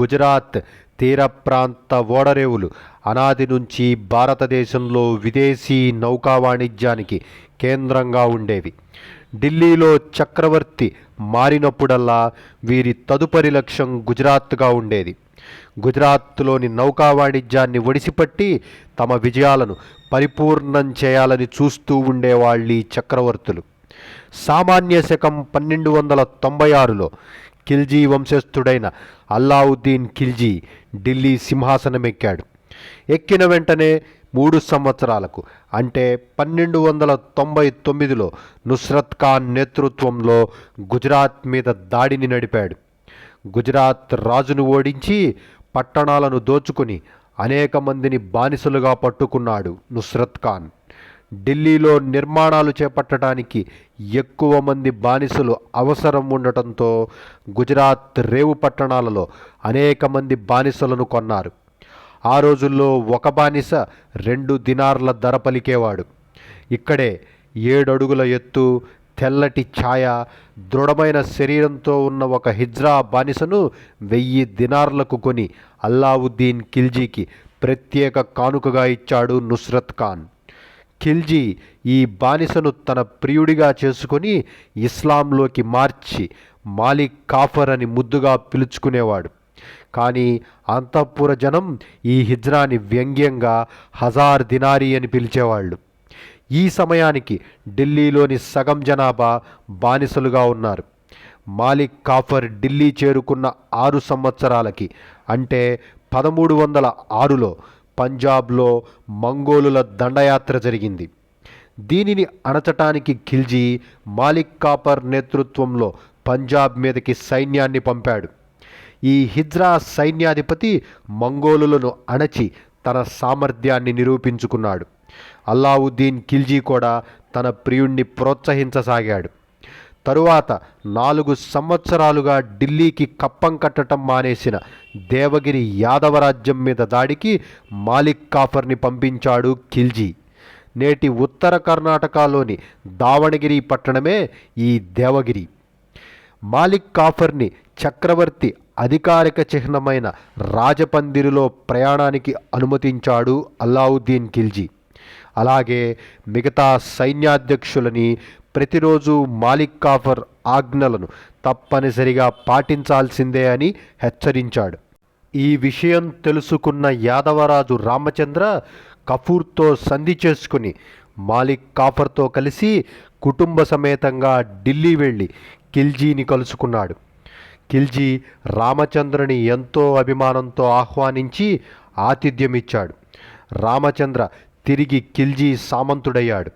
గుజరాత్ తీర ప్రాంత ఓడరేవులు అనాది నుంచి భారతదేశంలో విదేశీ నౌకా వాణిజ్యానికి కేంద్రంగా ఉండేవి. ఢిల్లీలో చక్రవర్తి మారినప్పుడల్లా వీరి తదుపరి లక్ష్యం గుజరాత్గా ఉండేది. గుజరాత్లోని నౌకా వాణిజ్యాన్ని ఒడిసిపట్టి తమ విజయాలను పరిపూర్ణం చేయాలని చూస్తూ ఉండేవాళ్ళు చక్రవర్తులు. సామాన్య శకం పన్నెండు వందల తొంభై ఆరులో ఖిల్జీ వంశస్థుడైన అల్లావుద్దీన్ ఖిల్జీ ఢిల్లీ సింహాసనమెక్కాడు. ఎక్కిన వెంటనే మూడు సంవత్సరాలకు అంటే పన్నెండు వందల తొంభై తొమ్మిదిలో నుస్రత్ ఖాన్ నేతృత్వంలో గుజరాత్ మీద దాడిని నడిపాడు. గుజరాత్ రాజును ఓడించి పట్టణాలను దోచుకుని అనేక మందిని బానిసలుగా పట్టుకున్నాడు నుస్రత్ ఖాన్. ఢిల్లీలో నిర్మాణాలు చేపట్టడానికి ఎక్కువ మంది బానిసలు అవసరం ఉండటంతో గుజరాత్ రేవు పట్టణాలలో అనేక మంది బానిసలను కొన్నారు. ఆ రోజుల్లో ఒక బానిస రెండు దినార్ల ధర పలికేవాడు. ఇక్కడే ఏడడుగుల ఎత్తు తెల్లటి ఛాయ దృఢమైన శరీరంతో ఉన్న ఒక హిజ్రా బానిసను వెయ్యి దినార్లకు కొని అల్లావుద్దీన్ ఖిల్జీకి ప్రత్యేక కానుకగా ఇచ్చాడు నుస్రత్ ఖాన్. ఖిల్జీ ఈ బానిసను తన ప్రియుడిగా చేసుకొని ఇస్లాంలోకి మార్చి మాలిక్ కాఫర్ అని ముద్దుగా పిలుచుకునేవాడు. కానీ అంతఃపుర జనం ఈ హిజ్రాని వ్యంగ్యంగా హజార్ దినారీ అని పిలిచేవాళ్ళు. ఈ సమయానికి ఢిల్లీలోని సగం జనాభా బానిసలుగా ఉన్నారు. మాలిక్ కాఫర్ ఢిల్లీ చేరుకున్న ఆరు సంవత్సరాలకి అంటే పదమూడు వందల ఆరులో పంజాబ్లో మంగోలుల దండయాత్ర జరిగింది. దీనిని అణచటానికి ఖిల్జీ మాలిక్ కాపర్ నేతృత్వంలో పంజాబ్ మీదకి సైన్యాన్ని పంపాడు. ఈ హిజ్రా సైన్యాధిపతి మంగోలులను అణచి తన సామర్థ్యాన్ని నిరూపించుకున్నాడు. అల్లావుద్దీన్ ఖిల్జీ కూడా తన ప్రియుణ్ణి ప్రోత్సహించసాగాడు. తరువాత నాలుగు సంవత్సరాలుగా ఢిల్లీకి కప్పం కట్టడం మానేసిన దేవగిరి యాదవరాజ్యం మీద దాడికి మాలిక్ కాఫర్ని పంపించాడు ఖిల్జీ. నేటి ఉత్తర కర్ణాటకలోని దావణగిరి పట్టణమే ఈ దేవగిరి. మాలిక్ కాఫర్ని చక్రవర్తి అధికారిక చిహ్నమైన రాజపందిరిలో ప్రయాణానికి అనుమతించాడు అల్లావుద్దీన్ ఖిల్జీ. అలాగే మిగతా సైన్యాధ్యక్షులని ప్రతిరోజు మాలిక్ కాఫర్ ఆజ్ఞలను తప్పనిసరిగా పాటించాల్సిందే అని హెచ్చరించాడు. ఈ విషయం తెలుసుకున్న యాదవరాజు రామచంద్ర కఫూర్తో సంధి చేసుకుని మాలిక్ కాఫర్తో కలిసి కుటుంబ సమేతంగా ఢిల్లీ వెళ్ళి ఖిల్జీని కలుసుకున్నాడు. ఖిల్జీ రామచంద్రని ఎంతో అభిమానంతో ఆహ్వానించి ఆతిథ్యమిచ్చాడు. రామచంద్ర తిరిగి ఖిల్జీ సామంతుడయ్యాడు.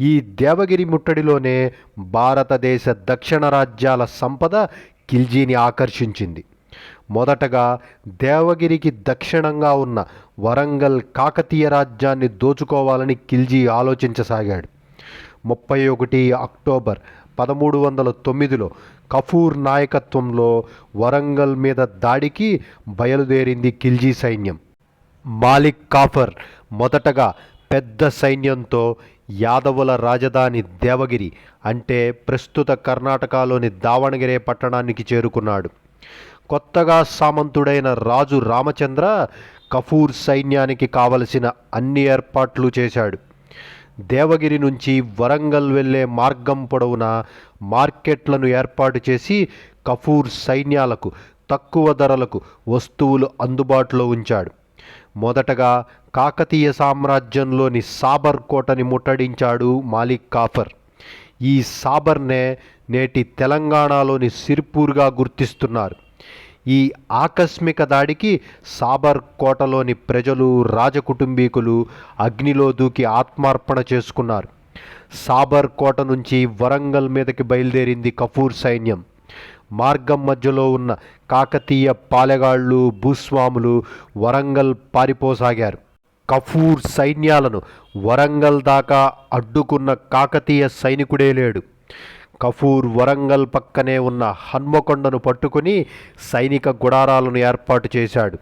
ఈ దేవగిరి ముట్టడిలోనే భారతదేశ దక్షిణ రాజ్యాల సంపద ఖిల్జీని ఆకర్షించింది. మొదటగా దేవగిరికి దక్షిణంగా ఉన్న వరంగల్ కాకతీయ రాజ్యాన్ని దోచుకోవాలని ఖిల్జీ ఆలోచించసాగాడు. ముప్పై ఒకటి అక్టోబర్ పదమూడు వందల తొమ్మిదిలో కఫూర్ నాయకత్వంలో వరంగల్ మీద దాడికి బయలుదేరింది ఖిల్జీ సైన్యం. మాలిక్ కాఫర్ మొదటగా పెద్ద సైన్యంతో యాదవుల రాజధాని దేవగిరి అంటే ప్రస్తుత కర్ణాటకలోని దావణగిరే పట్టణానికి చేరుకున్నాడు. కొత్తగా సామంతుడైన రాజు రామచంద్ర కఫూర్ సైన్యానికి కావలసిన అన్ని ఏర్పాట్లు చేశాడు. దేవగిరి నుంచి వరంగల్ వెళ్ళే మార్గం పొడవునా మార్కెట్లను ఏర్పాటు చేసి కఫూర్ సైన్యాలకు తక్కువ ధరలకు వస్తువులు అందుబాటులో ఉంచాడు. మొదటగా కాకతీయ సామ్రాజ్యంలోని సాబర్ కోటని ముట్టడించాడు మాలిక్ కాఫర్. ఈ సాబర్నే నేటి తెలంగాణలోని సిర్పూర్గా గుర్తిస్తున్నారు. ఈ ఆకస్మిక దాడికి సాబర్ కోటలోని ప్రజలు రాజకుటుంబీకులు అగ్నిలో దూకి ఆత్మార్పణ చేసుకున్నారు. సాబర్ కోట నుంచి వరంగల్ మీదకి బయలుదేరింది కపూర్ సైన్యం. మార్గం మధ్యలో ఉన్న కాకతీయ పాలెగాళ్ళు భూస్వాములు వరంగల్ పారిపోసాగారు. కఫూర్ సైన్యాలను వరంగల్ దాకా అడ్డుకున్న కాకతీయ సైనికుడే లేడు. కఫూర్ వరంగల్ పక్కనే ఉన్న హన్మకొండను పట్టుకుని సైనిక గుడారాలను ఏర్పాటు చేశాడు.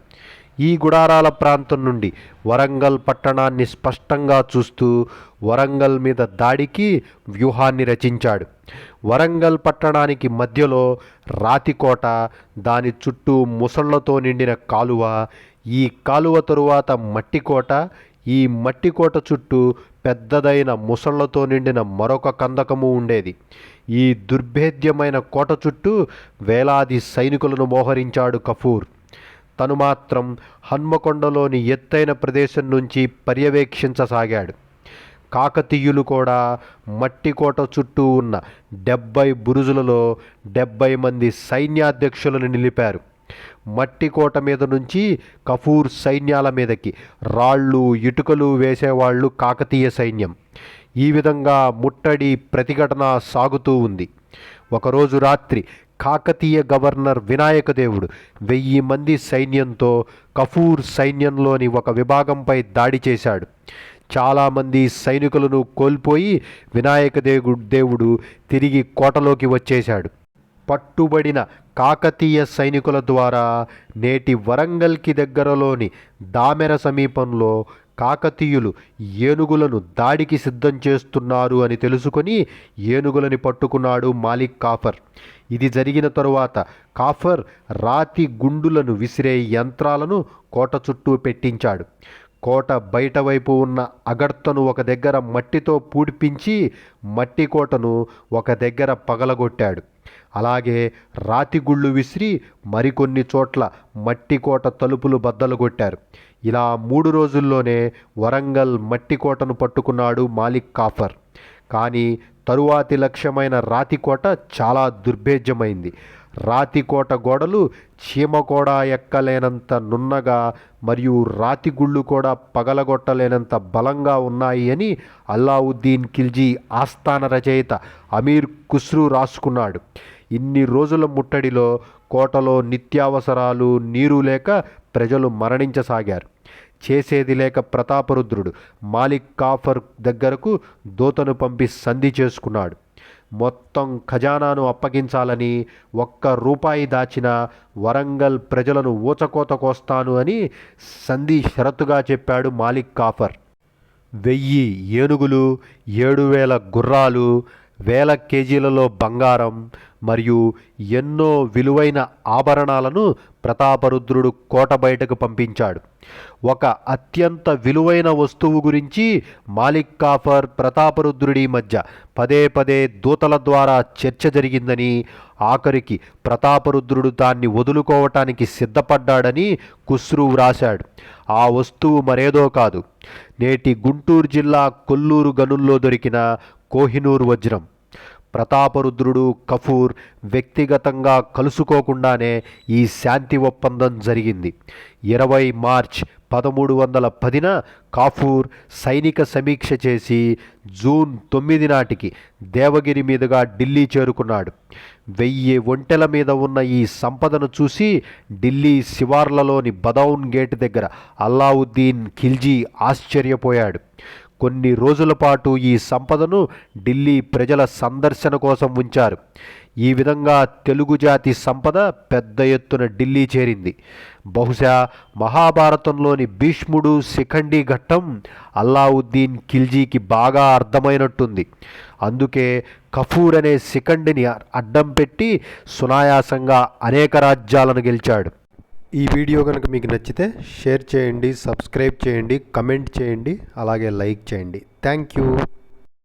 ఈ గుడారాల ప్రాంతం నుండి వరంగల్ పట్టణాన్ని స్పష్టంగా చూస్తూ వరంగల్ మీద దాడికి వ్యూహాన్ని రచించాడు. వరంగల్ పట్టణానికి మధ్యలో రాతికోట దాని చుట్టూ ముసళ్ళతో నిండిన కాలువ ఈ కాలువ తరువాత మట్టికోట ఈ మట్టికోట చుట్టూ పెద్దదైన ముసళ్ళతో నిండిన మరొక కందకము ఉండేది. ఈ దుర్భేద్యమైన కోట చుట్టూ వేలాది సైనికులను మోహరించాడు కఫూర్. తను మాత్రం హన్మకొండలోని ఎత్తైన ప్రదేశం నుంచి పర్యవేక్షించసాగాడు. కాకతీయులు కూడా మట్టికోట చుట్టూ ఉన్న డెబ్బై బురుజులలో డెబ్బై మంది సైన్యాధ్యక్షులను నిలిపారు. మట్టికోట మీద నుంచి కఫూర్ సైన్యాల మీదకి రాళ్ళు ఇటుకలు వేసేవాళ్ళు కాకతీయ సైన్యం. ఈ విధంగా ముట్టడి ప్రతిఘటన సాగుతూ ఉంది. ఒకరోజు రాత్రి కాకతీయ గవర్నర్ వినాయక దేవుడు. వెయ్యి మంది సైన్యంతో కఫూర్ సైన్యంలోని ఒక విభాగంపై దాడి చేశాడు. చాలామంది సైనికులను కోల్పోయి వినాయక దేవుడు దేవుడు తిరిగి కోటలోకి వచ్చేశాడు. పట్టుబడిన కాకతీయ సైనికుల ద్వారా నేటి వరంగల్కి దగ్గరలోని దామెర సమీపంలో కాకతీయులు ఏనుగులను దాడికి సిద్ధం చేస్తున్నారు అని తెలుసుకొని ఏనుగులని పట్టుకున్నాడు మాలిక్ కాఫర్. ఇది జరిగిన తరువాత కాఫర్ రాతి గుండులను విసిరే యంత్రాలను కోట చుట్టూ పెట్టించాడు. కోట బయట వైపు ఉన్న అగర్తను ఒక దగ్గర మట్టితో పూడిపించి మట్టి కోటను ఒక దగ్గర పగలగొట్టాడు. అలాగే రాతి గుళ్ళు విసిరి మరికొన్ని చోట్ల మట్టి కోట తలుపులు బద్దలు కొట్టారు. ఇలా మూడు రోజుల్లోనే వరంగల్ మట్టి కోటను పట్టుకున్నాడు మాలిక్ కాఫర్. కానీ తరువాతి లక్ష్యమైన రాతికోట చాలా దుర్భేద్యమైంది. రాతికోట గోడలు చీమ కూడా ఎక్కలేనంత నున్నగా మరియు రాతి గుళ్ళు కూడా పగలగొట్టలేనంత బలంగా ఉన్నాయి అని అల్లావుద్దీన్ ఖిల్జీ ఆస్థాన రచయిత అమీర్ ఖుస్రు రాసుకున్నాడు. ఇన్ని రోజుల ముట్టడిలో కోటలో నిత్యావసరాలు నీరు లేక ప్రజలు మరణించసాగారు. చేసేది లేక ప్రతాపరుద్రుడు మాలిక్ కాఫర్ దగ్గరకు దూతను పంపి సంధి చేసుకున్నాడు. మొత్తం ఖజానాను అప్పగించాలని ఒక్క రూపాయి దాచిన వరంగల్ ప్రజలను ఊచకోత కోస్తాను అని సంధి షరతుగా చెప్పాడు మాలిక్ కాఫర్. వెయ్యి ఏనుగులు ఏడు వేల గుర్రాలు వేల కేజీలలో బంగారం మరియు ఎన్నో విలువైన ఆభరణాలను ప్రతాపరుద్రుడు కోట బయటకు పంపించాడు. ఒక అత్యంత విలువైన వస్తువు గురించి మాలిక్ కాఫర్ ప్రతాపరుద్రుడి మధ్య పదే పదే దూతల ద్వారా చర్చ జరిగిందని ఆఖరికి ప్రతాపరుద్రుడు దాన్ని వదులుకోవటానికి సిద్ధపడ్డాడని కుస్రు వ్రాశాడు. ఆ వస్తువు మరేదో కాదు. నేటి గుంటూరు జిల్లా కొల్లూరు గనుల్లో దొరికిన కోహినూర్ వజ్రం. ప్రతాపరుద్రుడు కఫూర్ వ్యక్తిగతంగా కలుసుకోకుండానే ఈ శాంతి ఒప్పందం జరిగింది. ఇరవై మార్చ్ పదమూడు వందల పదిన కాఫూర్ సైనిక సమీక్ష చేసి జూన్ తొమ్మిది నాటికి దేవగిరి మీదుగా ఢిల్లీ చేరుకున్నాడు. వెయ్యి ఒంటెల మీద ఉన్న ఈ సంపదను చూసి ఢిల్లీ శివార్లలోని బదౌన్ గేట్ దగ్గర అల్లావుద్దీన్ ఖిల్జీ ఆశ్చర్యపోయాడు. కొన్ని రోజుల పాటు ఈ సంపదను ఢిల్లీ ప్రజల సందర్శన కోసం ఉంచారు. ఈ విధంగా తెలుగు జాతి సంపద పెద్ద ఎత్తున ఢిల్లీ చేరింది. బహుశా మహాభారతంలోని భీష్ముడు శిఖండి ఘట్టం అల్లావుద్దీన్ ఖిల్జీకి బాగా అర్థమైనట్టుంది. అందుకే కఫూర్ అనే శిఖండిని అడ్డం పెట్టి సునాయాసంగా అనేక రాజ్యాలను గెలిచాడు. ఈ వీడియో కనుక మీకు నచ్చితే షేర్ చేయండి సబ్స్క్రైబ్ చేయండి కమెంట్ చేయండి అలాగే లైక్ చేయండి. Thank you.